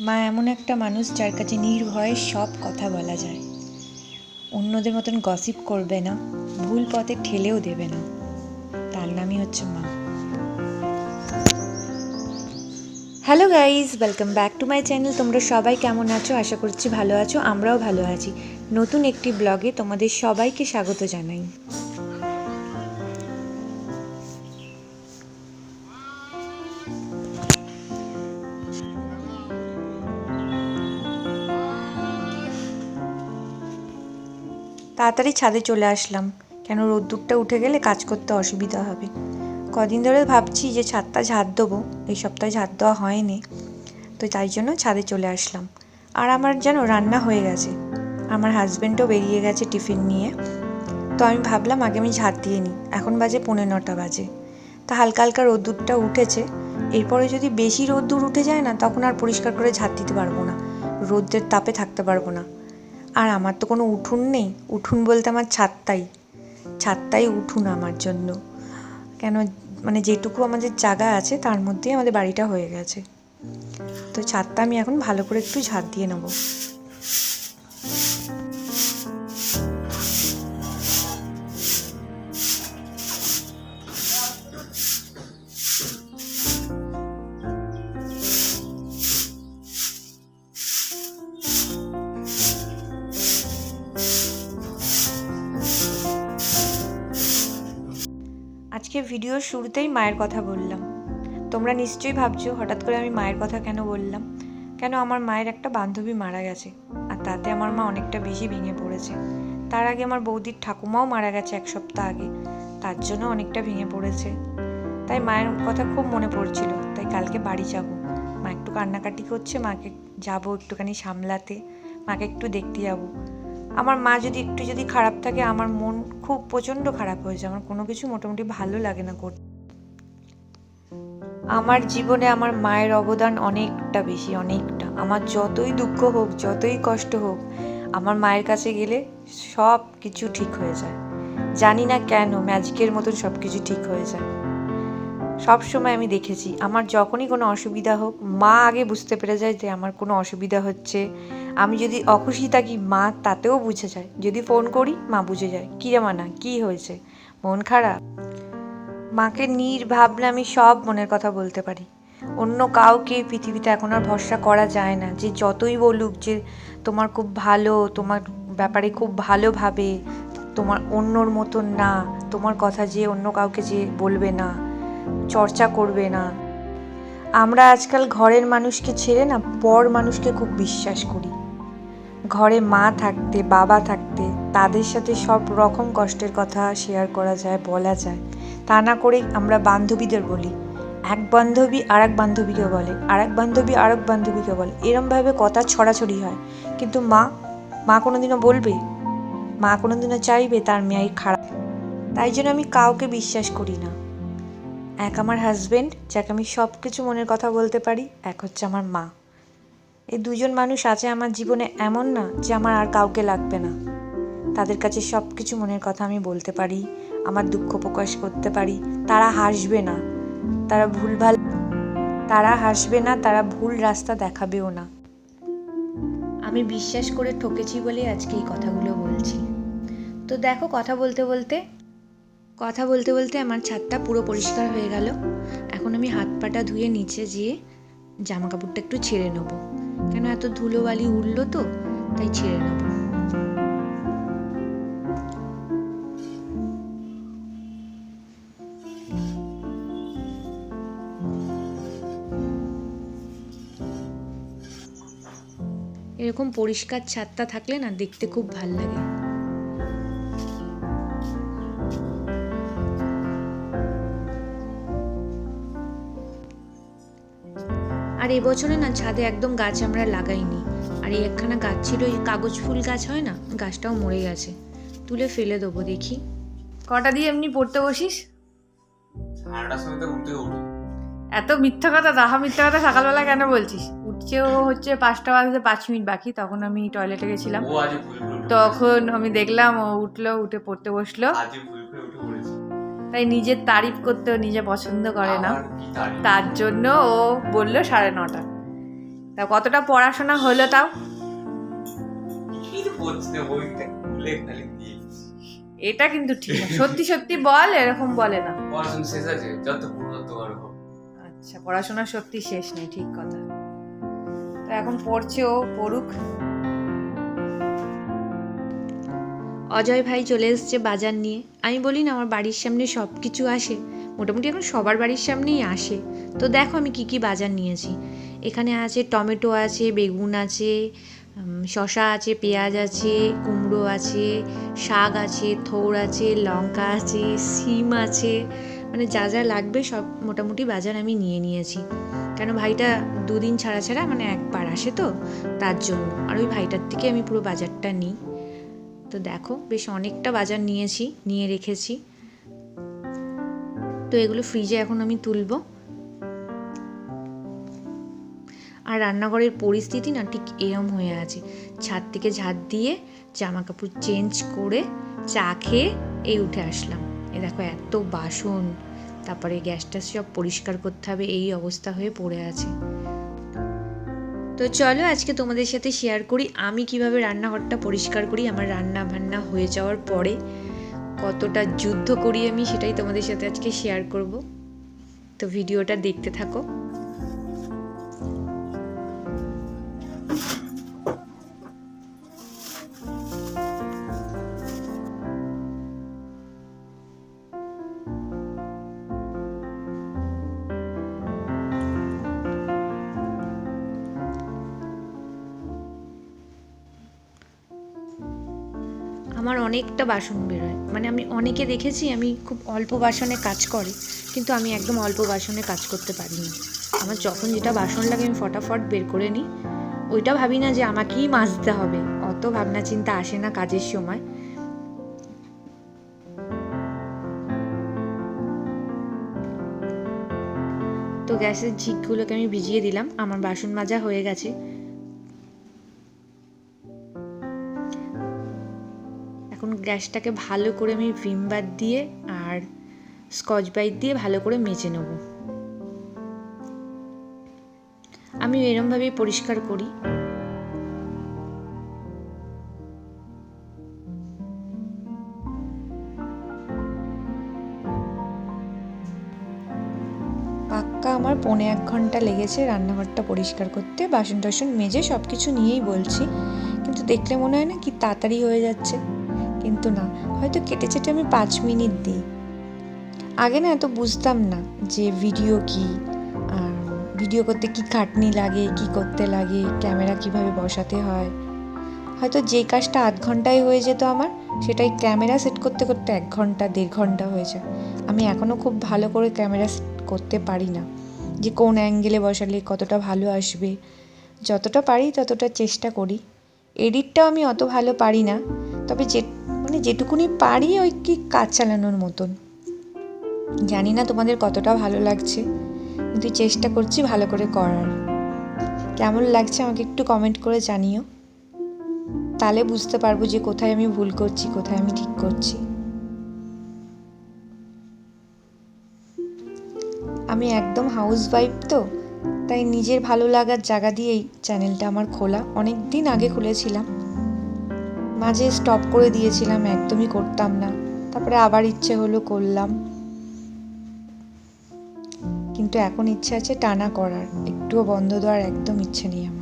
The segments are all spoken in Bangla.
মা এমন একটা মানুষ যার কাছে নির্ভয়ে সব কথা বলা যায়। অন্যদের মতন গসিপ করবে না, ভুল পথে ঠেলেও দেবে না। তার নামই হচ্ছে মা। Hello guys welcome back to my channel তোমরা সবাই কেমন আছো? আশা করছি ভালো আছো, আমরাও ভালো আছি। নতুন একটি ব্লগে তোমাদের সবাইকে স্বাগত জানাই। তাড়াতাড়ি ছাদে চলে আসলাম। কেন রোদ্দুরটা উঠে গেলে কাজ করতে অসুবিধা হবে? কদিন ধরে ভাবছি যে ছাদটা ঝাড় দেবো, এই সপ্তাহে ঝাড় দেওয়া হয়নি। তো তাই জন্য ছাদে চলে আসলাম। আর আমার যেন রান্না হয়ে গেছে। আমার হাজব্যান্ডও বেরিয়ে গেছে টিফিন নিয়ে। তো আমি ভাবলাম আগে আমি ঝাড় দিয়ে নিই। এখন বাজে পৌনে নটা বাজে। তা হালকা হালকা রোদ্দুরটা উঠেছে। এরপরে যদি বেশি রোদ্দুর উঠে যায় না, তখন আর পরিষ্কার করে ঝাড় দিতে পারব না। রোদ্রের তাপে থাকতে পারব না। আর আমার তো কোনো উঠুন নেই। উঠুন বলতে আমার ছাদটাই ছাদটাই উঠুন আমার জন্য। কেন মানে যেটুকু আমাদের জায়গা আছে, তার মধ্যেই আমাদের বাড়িটা হয়ে গেছে। তো ছাদটা আমি এখন ভালো করে একটু ঝাড় দিয়ে নেব। ভিডিওর শুরুতেই মায়ের কথা বললাম। তোমরা নিশ্চয়ই ভাবছ, হঠাৎ করে আমি মায়ের কথা কেন বললাম? কেন আমার মায়ের একটা বান্ধবী মারা গেছে, আর তাতে আমার মা অনেকটা বেশি ভেঙে পড়েছে। তার আগে আমার বৌদির ঠাকুমাও মারা গেছে এক সপ্তাহ আগে, তার জন্য অনেকটা ভেঙে পড়েছে। তাই মায়ের কথা খুব মনে পড়ছিল, তাই কালকে বাড়ি যাব। মা একটু কান্নাকাটি করছে, মাকে যাব একটুখানি সামলাতে, মাকে একটু দেখতে যাব। আমার মা যদি একটু যদি খারাপ থাকে, আমার মন খুব প্রচণ্ড খারাপ হয়ে যায়। আমার কোনো কিছু মোটামুটি ভালো লাগে না করতে। আমার জীবনে আমার মায়ের অবদান অনেকটা বেশি, অনেকটা। আমার যতই দুঃখ হোক, যতই কষ্ট হোক, আমার মায়ের কাছে গেলে সব কিছু ঠিক হয়ে যায়। জানি না কেন, ম্যাজিকের মতন সব কিছু ঠিক হয়ে যায়। সব সময় আমি দেখেছি, আমার যখনই কোনো অসুবিধা হোক, মা আগে বুঝতে পেরে যায় যে আমার কোনো অসুবিধা হচ্ছে। আমি যদি অখুশি থাকি, মা তাতেও বুঝে যায়। যদি ফোন করি, মা বুঝে যায়। কী রে মানা, কী হয়েছে? মন খারাপ? মাকে নির্ভাবনা আমি সব মনের কথা বলতে পারি। অন্য কাউকে পৃথিবীতে এখন আর ভরসা করা যায় না। যে যতই বলুক যে তোমার খুব ভালো, তোমার ব্যাপারে খুব ভালোভাবে তোমার অন্যর মতন না, তোমার কথা যে অন্য কাউকে যে বলবে না, চর্চা করবে না। আমরা আজকাল ঘরের মানুষকে ছেড়ে না, পর মানুষকে খুব বিশ্বাস করি। ঘরে মা থাকতে, বাবা থাকতে, তাদের সাথে সব রকম কষ্টের কথা শেয়ার করা যায়, বলা যায়। তা না করে আমরা বান্ধবীদের বলি। এক বান্ধবী আর এক বান্ধবীকে বলে আর এক বান্ধবী আর এক বান্ধবীকে বলে। এরমভাবে কথা ছড়াছড়ি হয়। কিন্তু মা মা কোনোদিনও বলবে? মা কোনোদিনও চাইবে তার মেয়ে খারাপ? তাই জন্য আমি কাউকে বিশ্বাস করি না। এক আমার হাজব্যান্ড যাকে আমি সব কিছু মনের কথা বলতে পারি, এক হচ্ছে আমার মা। এই দুজন মানুষ আছে আমার জীবনে এমন না যে আমার আর কাউকে লাগবে না। তাদের কাছে সব কিছু মনের কথা আমি বলতে পারি, আমার দুঃখ প্রকাশ করতে পারি, তারা হাসবে না। তারা ভুলভাল, তারা হাসবে না, তারা ভুল রাস্তা দেখাবেও না। আমি বিশ্বাস করে ঠকেছি বলে আজকে এই কথাগুলো বলছি। তো দেখো কথা বলতে বলতে, কথা বলতে বলতে আমার ছাদটা পুরো পরিষ্কার হয়ে গেল। এখন আমি হাত পাটা ধুয়ে নিচে যেয়ে জামা কাপড়টা একটু ছেড়ে নেব। কেন এত ধুলোবালি উঠল তো? তাই ছেড়ে নেব। এরকম পরিষ্কার ছাদটা থাকলে না দেখতে খুব ভালো লাগে। আর এবছরে না ছাদে একদম গাছ আমরা লাগাইনি। আর এই একখানা গাছ ছিল ওই কাগজ ফুল গাছ হয় না গাছটাও মরে গেছে। তুলে ফেলে দেবো দেখি। কটা দিয়ে এমনি পড়তে বসিস? এত মিথ্যা কথা তাহা মিথ্যা কথা সকালবেলা কেন বলছিস? উঠছেও হচ্ছে পাঁচটা বাজতে পাঁচ মিনিট বাকি তখন আমি টয়লেটে গেছিলাম। তখন আমি দেখলাম ও উঠল উঠে পড়তে বসল। তাই নিজের তারিফ করতেও নিজে পছন্দ করে না? তার জন্য ও বলল সাড়ে নটা। তা কতটা পড়াশোনা হলো তাও? এটা কিন্তু ঠিক সত্যি সত্যি বল এরকম বলে না। পড়াশোনা শেষ আছে যত পড়ব আচ্ছা পড়াশোনা সত্যি শেষ নেই ঠিক কথা। তো এখন পড়ছে ও পড়ুক। অজয় ভাই চলে এসছে বাজার নিয়ে। আমি বলি, না, আমার বাড়ির সামনে সব কিছু আসে। মোটামুটি এখন সবার বাড়ির সামনেই আসে। তো দেখো আমি কি কি বাজার নিয়েছি। এখানে আছে টমেটো আছে, বেগুন আছে শসা আছে, পেঁয়াজ আছে, কুমড়ো আছে, শাক আছে, থোড় আছে, লঙ্কা আছে সিম আছে। মানে যা যা লাগবে সব মোটামুটি বাজার আমি নিয়ে নিয়েছি। কেন ভাইটা দুদিন ছাড়া ছাড়া মানে একবার আসে তো, তার জন্য। আর ওই ভাইটার থেকে আমি পুরো বাজারটা নিই। তো দেখো, বেশ অনেকটা বাজার নিয়েছি, নিয়ে রেখেছি। তো এগুলো ফ্রিজে এখন আমি তুলব। আর রান্নাঘরের পরিস্থিতি না ঠিক এরম হয়ে আছে। ছাদ থেকে ঝাঁট দিয়ে জামা কাপড় চেঞ্জ করে চা খেয়ে এই উঠে আসলাম। এ দেখো এত বাসন, তারপরে গ্যাসটা সব পরিষ্কার করতে হবে, এই অবস্থা হয়ে পড়ে আছে। তো চলো আজকে তোমাদের সাথে শেয়ার করি আমি কীভাবে রান্নাঘরটা পরিষ্কার করি, আমার রান্না বান্না হয়ে যাওয়ার পরে কতটা যুদ্ধ করি আমি সেটাই তোমাদের সাথে আজকে শেয়ার করব। তো ভিডিওটা দেখতে থাকো। আমার অনেকটা বাসন বেরোয়। মানে আমি অনেকে দেখেছি আমি খুব অল্প বাসনে কাজ করে, কিন্তু আমি একদম অল্প বাসনে কাজ করতে পারি না। আমার যখন যেটা বাসন লাগে আমি ফটাফট বের করে নিই। ওইটা ভাবি না যে আমাকেই মাজতে হবে, অত ভাবনা চিন্তা আসে না কাজের সময়। তো গ্যাসের ঝিকগুলোকে আমি ভিজিয়ে দিলাম, আমার বাসন মাজা হয়ে গেছে। গ্যাসটাকে ভালো করে আমি ভিম বার দিয়ে আর স্কচ ব্রাইট দিয়ে ভালো করে মেজে নেব। আমি এরমভাবেই পরিষ্কার করি। পাক্কা আমার পৌনে এক ঘণ্টা লেগেছে রান্নাঘরটা পরিষ্কার করতে। বাসন টাসন মেজে সব কিছু নিয়েই বলছি, কিন্তু দেখলে মনে হয় না কি তাড়াতাড়ি হয়ে যাচ্ছে। কিন্তু না, হয়তো কেটে চেটে আমি পাঁচ মিনিট দিই। আগে না এত বুঝতাম না যে ভিডিও কি, আর ভিডিও করতে কি খাটনি লাগে, কি করতে লাগে ক্যামেরা কীভাবে বসাতে হয়। হয়তো যে কাজটা আধ ঘন্টায় হয়ে যেত আমার, সেটাই ক্যামেরা সেট করতে করতে এক ঘণ্টা, দেড় ঘণ্টা হয়ে যায়। আমি এখনও খুব ভালো করে ক্যামেরা সেট করতে পারি না যে কোন অ্যাঙ্গেলে বসালে কতটা ভালো আসবে। যতটা পারি ততটা চেষ্টা করি। এডিটটাও আমি অত ভালো পারি না। তবে যে মানে যেটুকুনি পারি ওই কি কাজ চালানোর মতন। জানি না তোমাদের কতটা ভালো লাগছে, কিন্তু চেষ্টা করছি ভালো করে করার। কেমন লাগছে আমাকে একটু কমেন্ট করে জানিও। তাহলে বুঝতে পারব যে কোথায় আমি ভুল করছি, কোথায় আমি ঠিক করছি। আমি একদম হাউস ওয়াইফ তো, তাই নিজের ভালো লাগার জায়গা দিয়েই চ্যানেলটা আমার খোলা। অনেক দিন আগে খুলেছিলাম। মাঝে স্টপ করে দিয়েছিলাম, একদমই করতাম না। তারপরে আবার ইচ্ছে হলো করলাম। কিন্তু এখন ইচ্ছে আছে টানা করার। একটুও বন্ধ দেওয়ার একদম ইচ্ছে নেই আমার।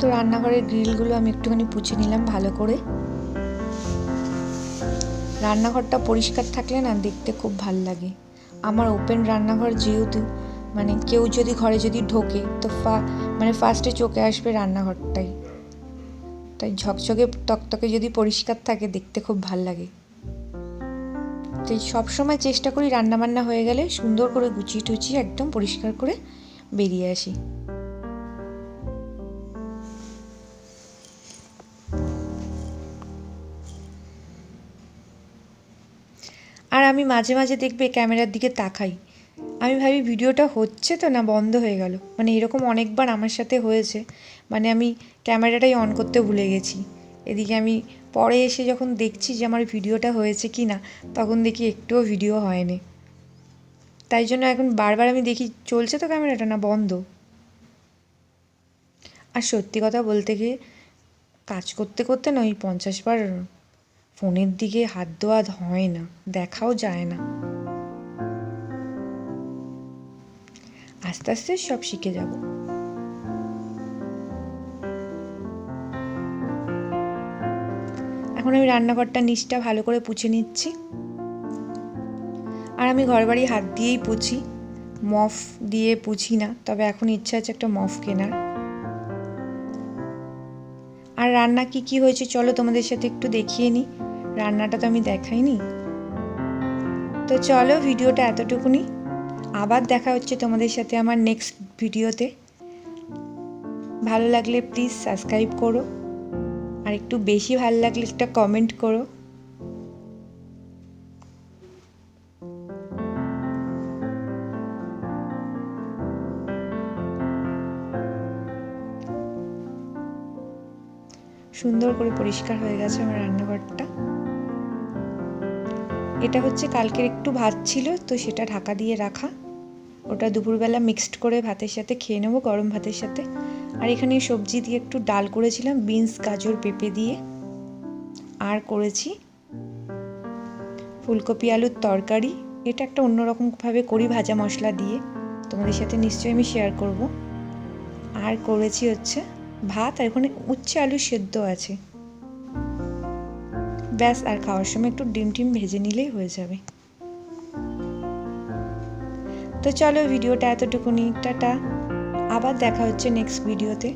তো রান্নাঘরের গ্রিলগুলো আমি একটুখানি পুছে নিলাম ভালো করে। রান্নাঘরটা পরিষ্কার থাকলে না দেখতে খুব ভালো লাগে। আমার ওপেন রান্নাঘর যেহেতু মানে কেউ যদি ঘরে যদি ঢোকে, তো ফা মানে ফার্স্টে চোখে আসবে রান্নাঘরটাই। তাই ঝকঝকে, তকতকে যদি পরিষ্কার থাকে, দেখতে খুব ভালো লাগে। তাই সবসময় চেষ্টা করি রান্নাবান্না হয়ে গেলে সুন্দর করে গুছিয়ে টুচিয়ে একদম পরিষ্কার করে বেরিয়ে আসি। আর আমি মাঝে মাঝে দেখবে ক্যামেরার দিকে তাকাই। আমি ভাবি ভিডিওটা হচ্ছে তো না বন্ধ হয়ে গেল? মানে এরকম অনেকবার আমার সাথে হয়েছে। মানে আমি ক্যামেরাটাই অন করতে ভুলে গেছি। এদিকে আমি পরে এসে যখন দেখছি যে আমার ভিডিওটা হয়েছে কি না, তখন দেখি একটুও ভিডিও হয়নি। তাই জন্য এখন বারবার আমি দেখি, চলছে তো ক্যামেরাটা না বন্ধ? আর সত্যি কথা বলতে গিয়ে, কাজ করতে করতে না ওই পঞ্চাশবার ফোনের দিকে হাত দেওয়া হয় না, দেখাও যায় না। আস্তে আস্তে সব শিখে যাব। এখন আমি রান্নাঘরটা নিচটা ভালো করে পুছে নিচ্ছি। আর আমি ঘরবাড়ি হাত দিয়েই পুছি। মফ দিয়ে পুছি না, তবে এখন ইচ্ছা আছে একটা মফ কেনার। আর রান্না কি কি হয়েছে চলো তোমাদের সাথে একটু দেখিয়ে নিই রান্নাটা তো আমি দেখাইনি। তো চলো ভিডিওটা এতটুকুনি। আবার দেখা হচ্ছে তোমাদের সাথে আমার নেক্সট ভিডিওতে। ভালো লাগলে প্লিজ সাবস্ক্রাইব করো। আর একটু বেশি ভালো লাগলে একটা কমেন্ট করো। সুন্দর করে পরিষ্কার হয়ে গেছে আমার রান্নাঘরটা। এটা হচ্ছে কালকের একটু ভাত ছিল, তো সেটা ঢাকা দিয়ে রাখা। ওটা দুপুরবেলা মিক্সড করে ভাতের সাথে খেয়ে নেব, গরম ভাতের সাথে। আর এখানে সবজি দিয়ে একটু ডাল করেছিলাম বিনস গাজর, পেঁপে দিয়ে। আর করেছি ফুলকপি, আলুর তরকারি। এটা একটা অন্যরকমভাবে করি ভাজা মশলা দিয়ে। তোমাদের সাথে নিশ্চয়ই আমি শেয়ার করব। আর করেছি হচ্ছে ভাত, আর ওখানে উচ্ছে আলু সেদ্ধ আছে। ব্যাস, আর খাওয়ার সময় একটু ডিম টিম ভেজে নিলেই হয়ে যাবে। তো চলো ভিডিওটা এতটুকুনি টাটা। আবার দেখা হচ্ছে নেক্সট ভিডিওতে